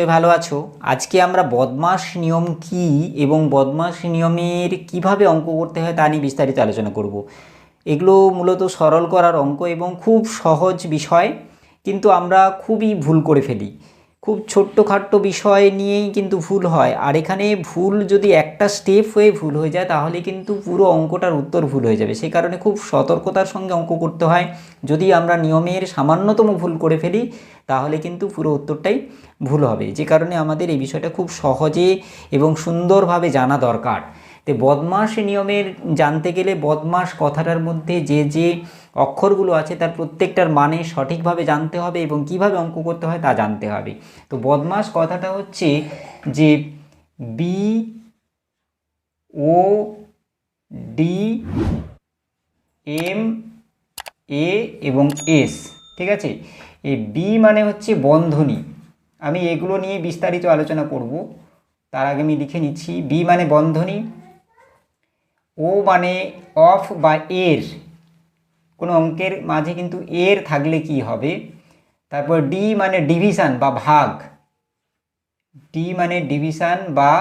নিশ্চয়ই ভালো আছো। আজকে আমরা বদমাস নিয়ম কি এবং বদমাস নিয়মের কীভাবে অঙ্ক করতে হয় তা নিয়ে বিস্তারিত আলোচনা করব। এগুলো মূলত সরল করার অঙ্ক এবং খুব সহজ বিষয়, কিন্তু আমরা খুবই ভুল করে ফেলি। খুব ছোট্টখাট্ট বিষয় নিয়েই কিন্তু ভুল হয়। আর এখানে ভুল যদি একটা স্টেপ হয়ে ভুল হয়ে যায়, তাহলে কিন্তু পুরো অঙ্কটার উত্তর ভুল হয়ে যাবে। সেই কারণে খুব সতর্কতার সঙ্গে অঙ্ক করতে হয়। যদি আমরা নিয়মের সামান্যতম ভুল করে ফেলি, তাহলে কিন্তু পুরো উত্তরটাই ভুল হবে। যে কারণে আমাদের এই বিষয়টা খুব সহজে এবং সুন্দরভাবে জানা দরকার। তো বদমাস নিয়মের জানতে গেলে বদমাস কথাটার মধ্যে যে যে অক্ষরগুলো আছে তার প্রত্যেকটার মানে সঠিকভাবে জানতে হবে এবং কীভাবে অঙ্ক করতে হয় তা জানতে হবে। তো বদমাস কথাটা হচ্ছে যে B O D M A এবং এস ঠিক আছে? এই বি মানে হচ্ছে বন্ধনী। আমি এগুলো নিয়ে বিস্তারিত আলোচনা করব। তার আগে আমি লিখে নিচ্ছি। বি মানে বন্ধনী ও মানে অফ বা এর। কোনো অঙ্কের মাঝে কিন্তু এর থাকলে কি হবে? তারপর ডি মানে ডিভিশন বা ভাগ। ডি মানে ডিভিশন বা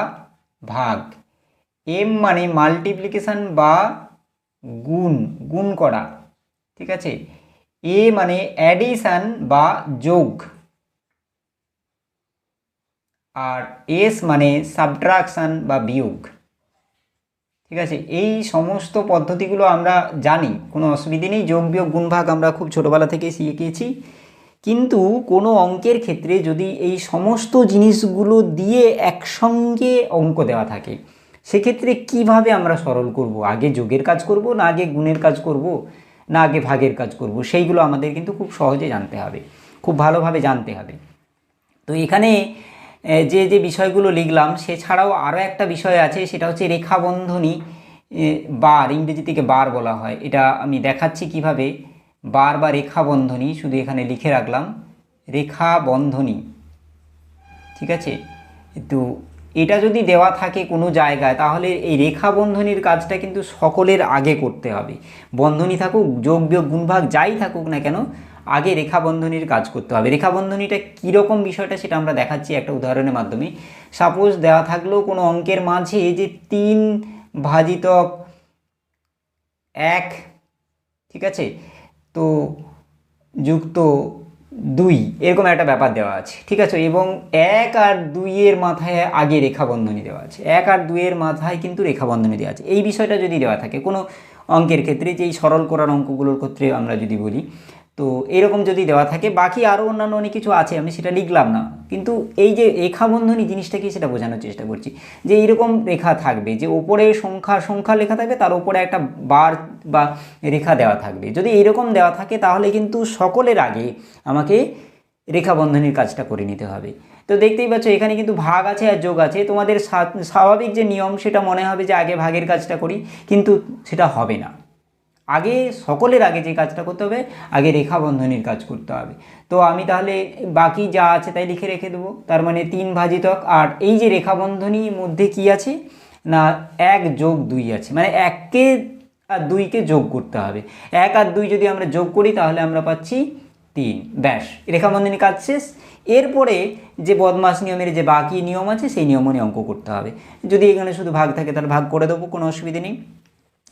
ভাগ। এম মানে মাল্টিপ্লিকেশান বা গুণ গুণ করা। ঠিক আছে? এ মানে অ্যাডিশান বা যোগ। আর এস মানে সাবট্রাকশান বা বিয়োগ। ঠিক আছে? এই সমস্ত পদ্ধতিগুলো আমরা জানি, কোনো অসুবিধে নেই। যোগ, বিয়োগ গুণভাগ আমরা খুব ছোটোবেলা থেকে শিখেছি কিন্তু কোনো অঙ্কের ক্ষেত্রে যদি এই সমস্ত জিনিসগুলো দিয়ে একসঙ্গে অঙ্ক দেওয়া থাকে, সেক্ষেত্রে কীভাবে আমরা সরল করব? আগে যোগের কাজ করব, না আগে গুণের কাজ করব, না আগে ভাগের কাজ করব? সেইগুলো আমাদের কিন্তু খুব সহজে জানতে হবে, খুব ভালোভাবে জানতে হবে। তো এখানে যে যে বিষয়গুলো লিখলাম, সেছাড়াও আরও একটা বিষয় আছে, সেটা হচ্ছে রেখাবন্ধনী বার ইংরেজি থেকে বার বলা হয়। এটা আমি দেখাচ্ছি কীভাবে। বার বা রেখাবন্ধনী, শুধু এখানে লিখে রাখলাম। রেখা বন্ধনী ঠিক আছে? তো এটা যদি দেওয়া থাকে কোনো জায়গায়, তাহলে এই রেখা বন্ধনীর কাজটা কিন্তু সকলের আগে করতে হবে। বন্ধনী থাকুক, যোগ বিয়োগ গুণভাগ যাই থাকুক না কেন আগে রেখা বন্ধনীর কাজ করতে হবে। রেখা বন্ধনীটা কীরকম বিষয়টা সেটা আমরা দেখাচ্ছি একটা উদাহরণের মাধ্যমে। সাপোজ দেওয়া থাকলেও কোনো অঙ্কের মাঝে যে তিন ভাজিতক এক, ঠিক আছে? তো যুক্ত দুই, এরকম একটা ব্যাপার দেওয়া আছে, ঠিক আছে? এবং এক আর দুইয়ের মাথায় আগে রেখাবন্ধনী দেওয়া আছে। এক আর দুইয়ের মাথায় কিন্তু রেখাবন্ধনী দেওয়া আছে। এই বিষয়টা যদি দেওয়া থাকে কোনো অঙ্কের ক্ষেত্রে যে এই সরল করার অঙ্কগুলোর ক্ষেত্রে আমরা যদি বলি তো এরকম যদি দেওয়া থাকে, বাকি আরও অন্যান্য অনেক কিছু আছে, আমি সেটা লিখলাম না। কিন্তু এই যে রেখাবন্ধনী জিনিসটা কি সেটা বোঝানোর চেষ্টা করছি, যে এইরকম রেখা থাকবে, যে ওপরে সংখ্যা সংখ্যা লেখা থাকবে, তার উপরে একটা বার বা রেখা দেওয়া থাকবে। যদি এইরকম দেওয়া থাকে, তাহলে কিন্তু সকলের আগে আমাকে রেখাবন্ধনীর কাজটা করে নিতে হবে। তো দেখতেই পাচ্ছ, এখানে কিন্তু ভাগ আছে আর যোগ আছে। তোমাদের স্বাভাবিক যে নিয়ম, সেটা মনে হবে যে আগে ভাগের কাজটা করি, কিন্তু সেটা হবে না। আগে সকলের আগে যে কাজটা করতে হবে, আগে রেখা বন্ধনীর কাজ করতে হবে। তো আমি তাহলে বাকি যা আছে তাই লিখে রেখে দেবো। তার মানে তিন ভাজিতক আর এই যে রেখা বন্ধনীর মধ্যে কি আছে? না, এক যোগ দুই আছে। মানে এককে আর দুইকে যোগ করতে হবে। এক আর দুই যদি আমরা যোগ করি, তাহলে আমরা পাচ্ছি তিন। ব্যাস রেখাবন্ধনী কাজ শেষ। এরপরে যে বদমাস নিয়মের যে বাকি নিয়ম আছে, সেই নিয়ম নিয়ে অঙ্ক করতে হবে। যদি এখানে শুধু ভাগ থাকে, তাহলে ভাগ করে দেবো, কোনো অসুবিধে নেই।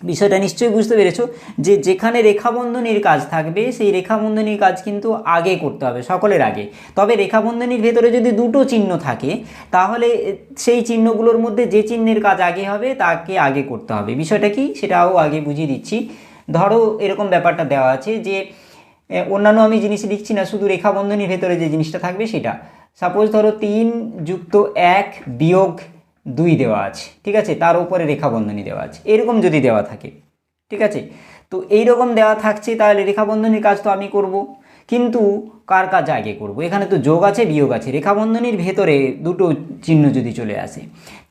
বিষয়টা নিশ্চয়ই বুঝতে পেরেছ যে যেখানে রেখাবন্ধনীর কাজ থাকবে, সেই রেখাবন্ধনীর কাজ কিন্তু আগে করতে হবে, সকলের আগে। তবে রেখাবন্ধনীর ভেতরে যদি দুটো চিহ্ন থাকে, তাহলে সেই চিহ্নগুলোর মধ্যে যে চিহ্নের কাজ আগে হবে, তাকে আগে করতে হবে। বিষয়টা কি? সেটাও আগে বুঝিয়ে দিচ্ছি। ধরো এরকম ব্যাপারটা দেওয়া আছে যে অন্যান্য আমি জিনিস লিখছি না, শুধু রেখাবন্ধনীর ভেতরে যে জিনিসটা থাকবে সেটা। সাপোজ ধরো তিন যুক্ত এক বিয়োগ দুই দেওয়া আছে, ঠিক আছে? তার উপরে রেখাবন্ধনী দেওয়া আছে। এরকম যদি দেওয়া থাকে, ঠিক আছে? তো এই রকম দেওয়া থাকছে, তাহলে রেখাবন্ধনীর কাজ তো আমি করব। কিন্তু কার কাজ আগে করব? এখানে তো যোগ আছে, বিয়োগ আছে। রেখাবন্ধনীর ভেতরে দুটো চিহ্ন যদি চলে আসে,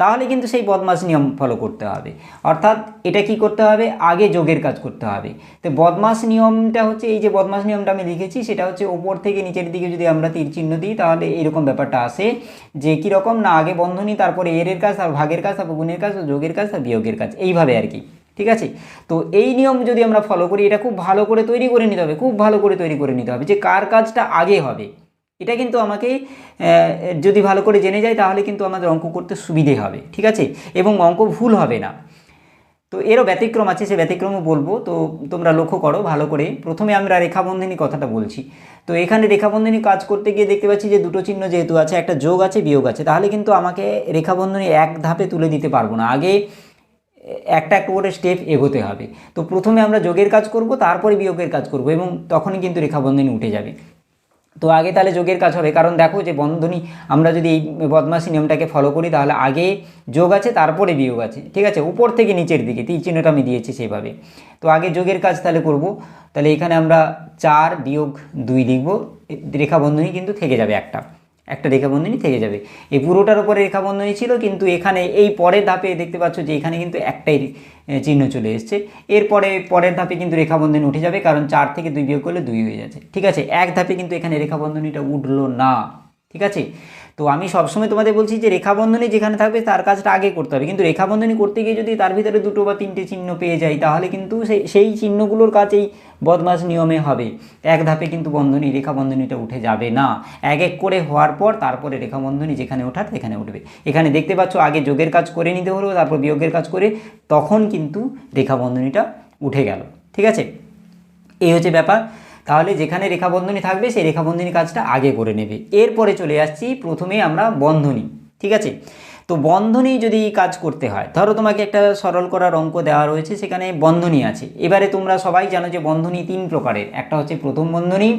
তাহলে কিন্তু সেই বদমাস নিয়ম ফলো করতে হবে। অর্থাৎ এটা কি করতে হবে? আগে যোগের কাজ করতে হবে। তো বদমাস নিয়মটা হচ্ছে, এই যে বদমাস নিয়মটা আমি লিখেছি, সেটা হচ্ছে ওপর থেকে নিচের দিকে যদি আমরা তীর চিহ্ন দিই, তাহলে এরকম ব্যাপারটা আসে যে কীরকম না, আগে বন্ধনী, তারপরে এর এর কাজ, আর ভাগের কাজ তারপর গুণের কাজ যোগের কাজ, আর বিয়োগের কাজ। এইভাবে আর কি। ঠিক আছে? তো এই নিয়ম যদি আমরা ফলো করি, এটা খুব ভালো করে তৈরি করে নিতে হবে, খুব ভালো করে তৈরি করে নিতে হবে যে কার কাজটা আগে হবে। এটা কিন্তু আমাকে যদি ভালো করে জেনে যায়, তাহলে কিন্তু আমাদের অঙ্ক করতে সুবিধে হবে, ঠিক আছে? এবং অঙ্ক ভুল হবে না। তো এরও ব্যতিক্রম আছে, সে ব্যতিক্রমও বলব। তো তোমরা লক্ষ্য করো ভালো করে। প্রথমে আমরা রেখাবন্ধনী কথাটা বলছি। তো এখানে রেখাবন্ধনী কাজ করতে গিয়ে দেখতে পাচ্ছি যে দুটো চিহ্ন যেহেতু আছে, একটা যোগ আছে, বিয়োগ আছে। তাহলে কিন্তু আমাকে রেখাবন্ধনী এক ধাপে তুলে দিতে পারব না। আগে একটা একটা করে স্টেপ এগোতে হবে। তো প্রথমে আমরা যোগের কাজ করব, তারপরে বিয়োগের কাজ করব এবং তখনই কিন্তু রেখাবন্ধনী উঠে যাবে। তো আগে তাহলে যোগের কাজ হবে, কারণ দেখো যে বন্ধনী, আমরা যদি এই বদমাসি নিয়মটাকে ফলো করি, তাহলে আগে যোগ আছে, তারপরে বিয়োগ আছে, ঠিক আছে? উপর থেকে নিচের দিকে, তীর চিহ্নটা আমি দিয়েছি সেভাবে। তো আগে যোগের কাজ তাহলে করব, তাহলে এখানে আমরা চার বিয়োগ দুই লিখব, রেখাবন্ধনী কিন্তু থেকে যাবে একটা। একটা রেখাবন্ধনী থেকে যাবে। এই পুরোটার উপরে রেখাবন্ধনী ছিল, কিন্তু এখানে এই পরের ধাপে দেখতে পাচ্ছ যে এখানে কিন্তু একটাই চিহ্ন চলে এসছে। এরপরে পরের ধাপে কিন্তু রেখাবন্ধনী উঠে যাবে, কারণ চার থেকে দুই বিয়োগ করলে দুই হয়ে যাচ্ছে। ঠিক আছে? এক ধাপে কিন্তু এখানে রেখাবন্ধনীটা উঠল না। ঠিক আছে? তো আমি সবসময় তোমাদের বলছি যে রেখাবন্ধনী যেখানে থাকবে তার কাজটা আগে করতে হবে। কিন্তু রেখাবন্ধনী করতে গিয়ে যদি তার ভিতরে দুটো বা তিনটে চিহ্ন পেয়ে যাই, তাহলে কিন্তু সেই সেই চিহ্নগুলোর কাছেই বদমাস নিয়মে হবে। এক ধাপে কিন্তু বন্ধনী, রেখাবন্ধনীটা উঠে যাবে না। এক এক করে হওয়ার পর তারপরে রেখাবন্ধনী যেখানে ওঠার সেখানে উঠবে। এখানে দেখতে পাচ্ছ, আগে যোগের কাজ করে নিতে হলো, তারপর বিয়োগের কাজ করে তখন কিন্তু রেখাবন্ধনীটা উঠে গেল। ঠিক আছে? এই হচ্ছে ব্যাপার। তাহলে যেখানে রেখাবন্ধনী থাকবে, সেই রেখাবন্ধনী কাজটা আগে করে নেবে। এরপরে চলে আসছি প্রথমে আমরা বন্ধনী, ঠিক আছে? তো বন্ধনী যদি কাজ করতে হয়, ধরো তোমাকে একটা সরল করার অঙ্ক দেওয়া রয়েছে, সেখানে বন্ধনী আছে। এবারে তোমরা সবাই জানো যে বন্ধনী তিন প্রকারের। একটা হচ্ছে প্রথম বন্ধনী,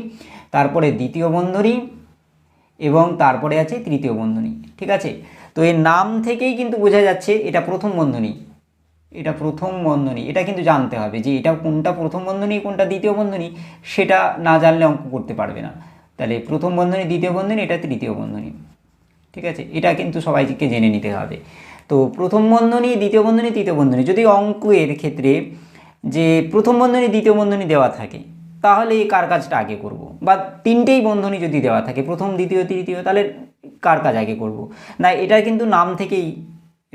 তারপরে দ্বিতীয় বন্ধনী, এবং তারপরে আছে তৃতীয় বন্ধনী, ঠিক আছে? তো এর নাম থেকেই কিন্তু বোঝা যাচ্ছে এটা প্রথম বন্ধনী। এটা প্রথম বন্ধনী, এটা কিন্তু জানতে হবে যে এটা কোনটা প্রথম বন্ধনী, কোনটা দ্বিতীয় বন্ধনী, সেটা না জানলে অঙ্ক করতে পারবে না। তাহলে প্রথম বন্ধনী, দ্বিতীয় বন্ধনী, এটা তৃতীয় বন্ধনী। ঠিক আছে? এটা কিন্তু সবাইকে জেনে নিতে হবে। তো প্রথম বন্ধনী, দ্বিতীয় বন্ধনী, তৃতীয় বন্ধনী, যদি অঙ্কের ক্ষেত্রে যে প্রথম বন্ধনী, দ্বিতীয় বন্ধনী দেওয়া থাকে, তাহলে এই কার কাজটা আগে করব? বা তিনটেই বন্ধনী যদি দেওয়া থাকে, প্রথম, দ্বিতীয়, তৃতীয়, তাহলে কার কাজ আগে করব? না এটা কিন্তু নাম থেকেই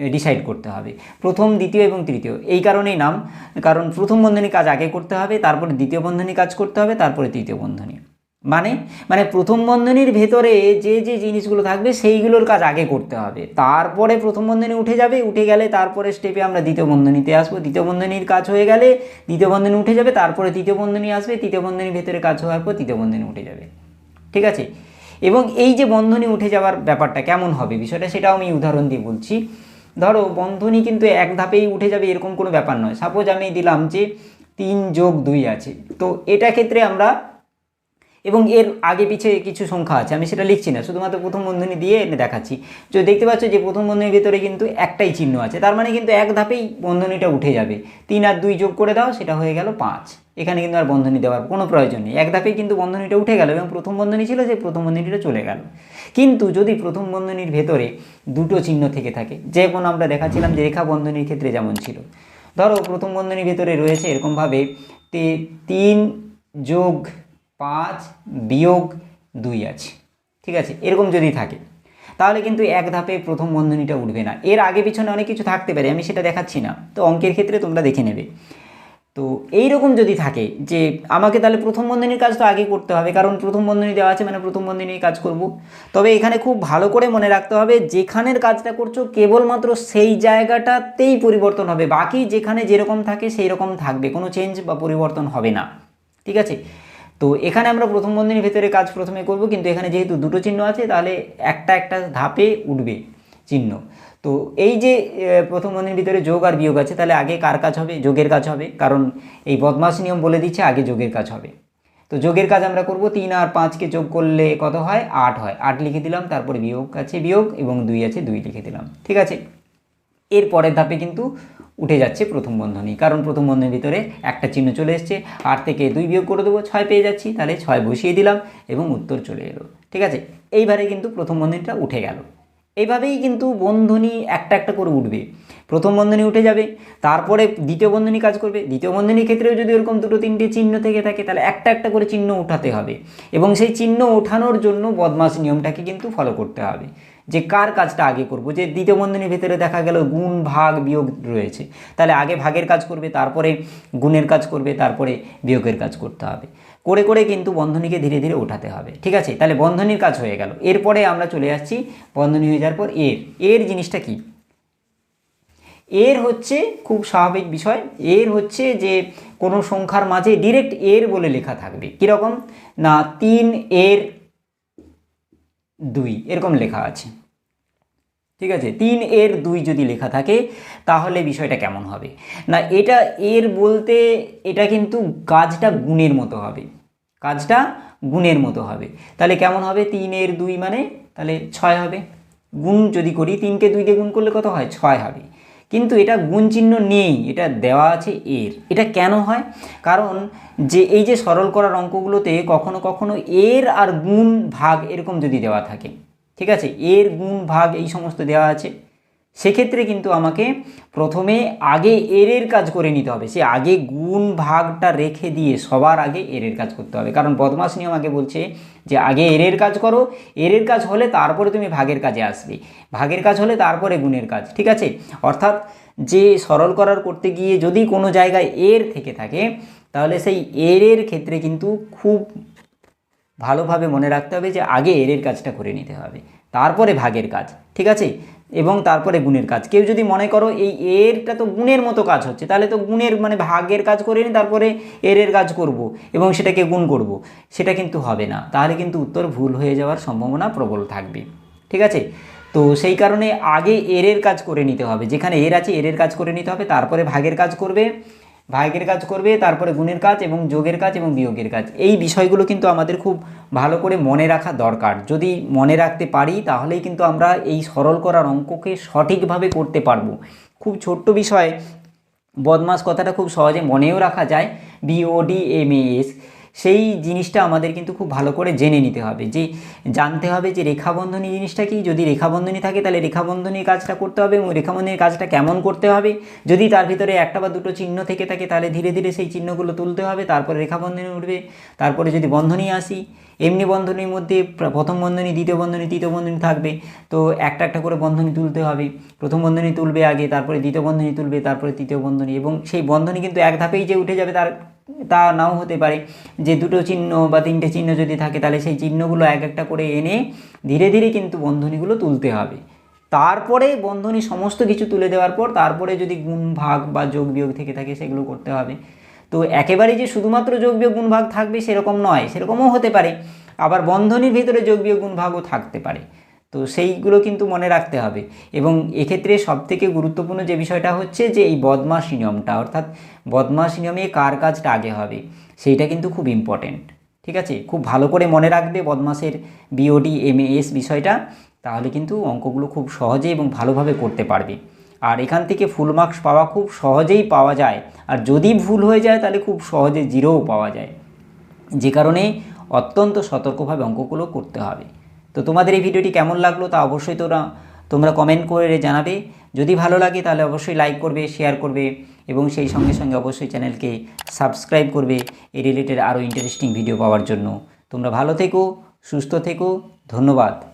ডিসাইড করতে হবে। প্রথম, দ্বিতীয় এবং তৃতীয়। এই কারণেই নাম, কারণ প্রথম বন্ধনী কাজ আগে করতে হবে, তারপরে দ্বিতীয় বন্ধনী কাজ করতে হবে, তারপরে তৃতীয় বন্ধনী। মানে মানে প্রথম বন্ধনীর ভেতরে যে যে জিনিসগুলো থাকবে, সেইগুলোর কাজ আগে করতে হবে। তারপরে প্রথম বন্ধনী উঠে যাবে, উঠে গেলে তারপরে স্টেপে আমরা দ্বিতীয় বন্ধনীতে আসব। দ্বিতীয় বন্ধনীর কাজ হয়ে গেলে দ্বিতীয় বন্ধনী উঠে যাবে, তারপরে তৃতীয় বন্ধনী আসবে, তৃতীয় বন্ধনীর ভেতরে কাজ হওয়ার পর তৃতীয় বন্ধনী উঠে যাবে। ঠিক আছে? এবং এই যে বন্ধনী উঠে যাওয়ার ব্যাপারটা কেমন হবে বিষয়টা, সেটাও আমি উদাহরণ দিয়ে বলছি। ধরো, বন্ধনী কিন্তু এক ধাপেই উঠে যাবে, এরকম কোনো ব্যাপার নয়। সাপোজ আমি দিলাম যে তিন যোগ দুই আছে। তো এটা ক্ষেত্রে আমরা এবং এর আগে পিছে কিছু সংখ্যা আছে, আমি সেটা লিখছি না, শুধুমাত্র প্রথম বন্ধনী দিয়ে এনে দেখাচ্ছি। তো দেখতে পাচ্ছ যে প্রথম বন্ধনীর ভিতরে কিন্তু একটাই চিহ্ন আছে, তার মানে কিন্তু এক ধাপেই বন্ধনীটা উঠে যাবে। তিন আর দুই যোগ করে দাও, সেটা হয়ে গেল পাঁচ। এখানে কিন্তু আর বন্ধনী দেওয়ার কোনো প্রয়োজন নেই। এক ধাপেই কিন্তু বন্ধনীটা উঠে গেল এবং প্রথম বন্ধনী ছিল যে প্রথম বন্ধনীটা চলে গেল। কিন্তু যদি প্রথম বন্ধনীর ভেতরে দুটো চিহ্ন থেকে থাকে, যে কোনো আমরা দেখাচ্ছিলাম যে রেখা বন্ধনীর ক্ষেত্রে যেমন ছিল। ধরো প্রথম বন্ধনীর ভেতরে রয়েছে এরকমভাবে তিন যোগ পাঁচ বিয়োগ দুই আছে। ঠিক আছে? এরকম যদি থাকে, তাহলে কিন্তু এক ধাপে প্রথম বন্ধনীটা উঠবে না। এর আগে পিছনে অনেক কিছু থাকতে পারে, আমি সেটা দেখাচ্ছি না। তো অঙ্কের ক্ষেত্রে তোমরা দেখে নেবে। তো এই রকম যদি থাকে যে আমাকে তাহলে প্রথম বন্ধনীর কাজ তো আগে করতে হবে, কারণ প্রথম বন্ধনী দেওয়া আছে মানে প্রথম বন্ধনী কাজ করব। তবে এখানে খুব ভালো করে মনে রাখতে হবে, যেখানের কাজটা করছ কেবলমাত্র সেই জায়গাটাতেই পরিবর্তন হবে। বাকি যেখানে যেরকম থাকে সেই রকম থাকবে, কোনো চেঞ্জ বা পরিবর্তন হবে না। ঠিক আছে? তো এখানে আমরা প্রথম বন্ধনীর ভেতরে কাজ প্রথমে করব, কিন্তু এখানে যেহেতু দুটো চিহ্ন আছে, তাহলে একটা একটা ধাপে উঠবে চিহ্ন। তো এই যে প্রথম বন্ধনীর ভিতরে যোগ আর বিয়োগ আছে, তাহলে আগে কার কাজ হবে? যোগের কাজ হবে, কারণ এই বদমাস নিয়ম বলে দিচ্ছে আগে যোগের কাজ হবে। তো যোগের কাজ আমরা করব, তিন আর পাঁচকে যোগ করলে কত হয়? আট হয়। আট লিখে দিলাম, তারপরে বিয়োগ আছে বিয়োগ এবং দুই আছে দুই লিখে দিলাম। ঠিক আছে? এর পরের ধাপে কিন্তু উঠে যাচ্ছে প্রথম বন্ধনী। কারণ প্রথম বন্ধনীর ভিতরে একটা চিহ্ন চলে এসছে আট থেকে দুই বিয়োগ করে দেবো, ছয় পেয়ে যাচ্ছি, তাহলে ছয় বসিয়ে দিলাম এবং উত্তর চলে এলো। ঠিক আছে? এইবারে কিন্তু প্রথম বন্ধনীটা উঠে গেল। এইভাবেই কিন্তু বন্ধনী একটা একটা করে উঠবে। প্রথম বন্ধনী উঠে যাবে, তারপরে দ্বিতীয় বন্ধনী কাজ করবে। দ্বিতীয় বন্ধনীর ক্ষেত্রেও যদি ওরকম দুটো তিনটে চিহ্ন থেকে থাকে, তাহলে একটা একটা করে চিহ্ন উঠাতে হবে। এবং সেই চিহ্ন ওঠানোর জন্য বদমাস নিয়মটাকে কিন্তু ফলো করতে হবে। যে কার কাজটা আগে করব? যে দ্বিতীয় বন্ধনীর ভিতরে দেখা গেল গুণ, ভাগ, বিয়োগ রয়েছে। তাহলে আগে ভাগের কাজ করবে, তারপরে গুণের কাজ করবে, তারপরে বিয়োগের কাজ করতে হবে। করে করে কিন্তু বন্ধনীকে ধীরে ধীরে ওঠাতে হবে। ঠিক আছে? তাহলে বন্ধনীর কাজ হয়ে গেল। এরপরে আমরা চলে আসছি বন্ধনী হয়ে যাওয়ার পর এর। এর জিনিসটা কি? এর হচ্ছে খুব স্বাভাবিক বিষয়। এর হচ্ছে যে কোনো সংখ্যার মাঝে ডিরেক্ট এর বলে লেখা থাকবে। কীরকম? না, তিন এর দুই, এরকম লেখা আছে। ঠিক আছে? তিন এর দুই যদি লেখা থাকে, তাহলে বিষয়টা কেমন হবে? না, এটা এর বলতে এটা কিন্তু কাজটা গুণের মতো হবে। কাজটা গুণের মতো হবে। তাহলে কেমন হবে? তিন এর দুই মানে? তাহলে ছয় হবে। গুণ যদি করি, তিনকে দুই দিয়ে গুণ করলে কত হয়? ছয় হবে। কিন্তু এটা গুণ চিহ্ন নেই, এটা দেওয়া আছে এর। এটা কেন হয়? কারণ যে এই যে সরল করার অঙ্কগুলোতে কখনো কখনো এর আর গুণ ভাগ এরকম যদি দেওয়া থাকে, ঠিক আছে? এর গুণ ভাগ এই সমস্ত দেওয়া আছে। সেক্ষেত্রে কিন্তু আমাকে প্রথমে আগে এরের কাজ করে নিতে হবে। সে আগে গুণ ভাগটা রেখে দিয়ে সবার আগে এরের কাজ করতে হবে। কারণ বদমাস নিয়ম আগে বলছে যে আগে এরের কাজ করো, এরের কাজ হলে তারপরে তুমি ভাগের কাজে আসবে। ভাগের কাজ হলে তারপরে গুণের কাজ, ঠিক আছে? অর্থাৎ যে সরল করার করতে গিয়ে যদি কোনো জায়গায় এর থেকে থাকে, তাহলে সেই এরের ক্ষেত্রে কিন্তু খুব ভালোভাবে মনে রাখতে হবে যে আগে এরের কাজটা করে নিতে হবে। তারপরে ভাগের কাজ, ঠিক আছে? এবং তারপরে গুণের কাজ। কেউ যদি মনে করো এই এরটা তো গুণের মতো কাজ হচ্ছে, তাহলে তো গুণের মানে ভাগের কাজ করে নিই তারপরে এর কাজ করব এবং সেটাকে গুণ করব। সেটা কিন্তু হবে না। তাহলে কিন্তু উত্তর ভুল হয়ে যাওয়ার সম্ভাবনা প্রবল থাকবে। ঠিক আছে? তো সেই কারণে আগে এর কাজ করে নিতে হবে। যেখানে এর আছে এর কাজ করে নিতে হবে, তারপরে ভাগের কাজ করবে। ভাগের কাজ করবে, তারপরে গুণের কাজ এবং যোগের কাজ এবং বিয়োগের কাজ। এই বিষয়গুলো কিন্তু আমাদের খুব ভালো করে মনে রাখা দরকার। যদি মনে রাখতে পারি, তাহলেই কিন্তু আমরা এই সরল করার অঙ্ককে সঠিকভাবে করতে পারব। খুব ছোট্ট বিষয় বদমাস কথাটা খুব সহজে মনেও রাখা যায়। বিওডি এম এস সেই জিনিসটা আমাদের কিন্তু খুব ভালো করে জেনে নিতে হবে। যে জানতে হবে যে রেখাবন্ধনী জিনিসটা কি? যদি রেখাবন্ধনী থাকে, তাহলে রেখাবন্ধনীর কাজটা করতে হবে এবং রেখাবন্ধনীর কাজটা কেমন করতে হবে? যদি তার ভিতরে একটা বা দুটো চিহ্ন থেকে থাকে, তাহলে ধীরে ধীরে সেই চিহ্নগুলো তুলতে হবে, তারপরে রেখাবন্ধনী উঠবে, তারপরে যদি বন্ধনী আসি এমনি বন্ধনীর মধ্যে প্রথম বন্ধনী, দ্বিতীয় বন্ধনী, তৃতীয় বন্ধনী থাকবে। তো একটা একটা করে বন্ধনী তুলতে হবে। প্রথম বন্ধনী তুলবে আগে, তারপরে দ্বিতীয় বন্ধনী তুলবে, তারপরে তৃতীয় বন্ধনী এবং সেই বন্ধনী কিন্তু এক ধাপেই যে উঠে যাবে তার, তা নাও হতে পারে। যে দুটো চিহ্ন বা তিনটে চিহ্ন যদি থাকে তাহলে সেই চিহ্নগুলো এক একটা করে এনে ধীরে ধীরে কিন্তু বন্ধনীগুলো তুলতে হবে। তারপরে বন্ধনী সমস্ত কিছু তুলে দেওয়ার পর তারপরে যদি গুণ, ভাগ বা যোগ বিয়োগ থেকে থাকে সেগুলো করতে হবে। তো একেবারেই যে শুধুমাত্র যোগ বিয়োগ গুণ ভাগ থাকবে সেরকম নয়, সেরকমও হতে পারে। আবার বন্ধনীর ভিতরে যোগ বিয়োগ গুণ ভাগও থাকতে পারে। তো সেইগুলো কিন্তু মনে রাখতে হবে। এবং এক্ষেত্রে সবথেকে গুরুত্বপূর্ণ যে বিষয়টা হচ্ছে যে এই বদমাশি নিয়মটা, অর্থাৎ বদমাশি নিয়মে কার কাজটা আগে হবে, সেইটা কিন্তু খুব ইম্পর্টেন্ট ঠিক আছে? খুব ভালো করে মনে রাখবে বদমাসের বিওডি এম বিষয়টা, তাহলে কিন্তু অঙ্কগুলো খুব সহজে এবং ভালোভাবে করতে পারবে। আর এখান থেকে ফুল মার্কস পাওয়া খুব সহজেই পাওয়া যায়। আর যদি ভুল হয়ে যায়, তাহলে খুব সহজে জিরোও পাওয়া যায়। যে কারণে অত্যন্ত সতর্কভাবে অঙ্কগুলো করতে হবে। তো তোমাদের এই ভিডিওটি কেমন লাগল তা অবশ্যই তোমরা তোমরা কমেন্ট করে জানাবে। যদি ভালো লাগে, তাহলে অবশ্যই লাইক করবে শেয়ার করবে এবং সেই সঙ্গে সঙ্গে অবশ্যই চ্যানেলকে সাবস্ক্রাইব করবে এই রিলেটেড আরও ইন্টারেস্টিং ভিডিও পাওয়ার জন্য। তোমরা ভালো থেকো, সুস্থ থেকো, ধন্যবাদ।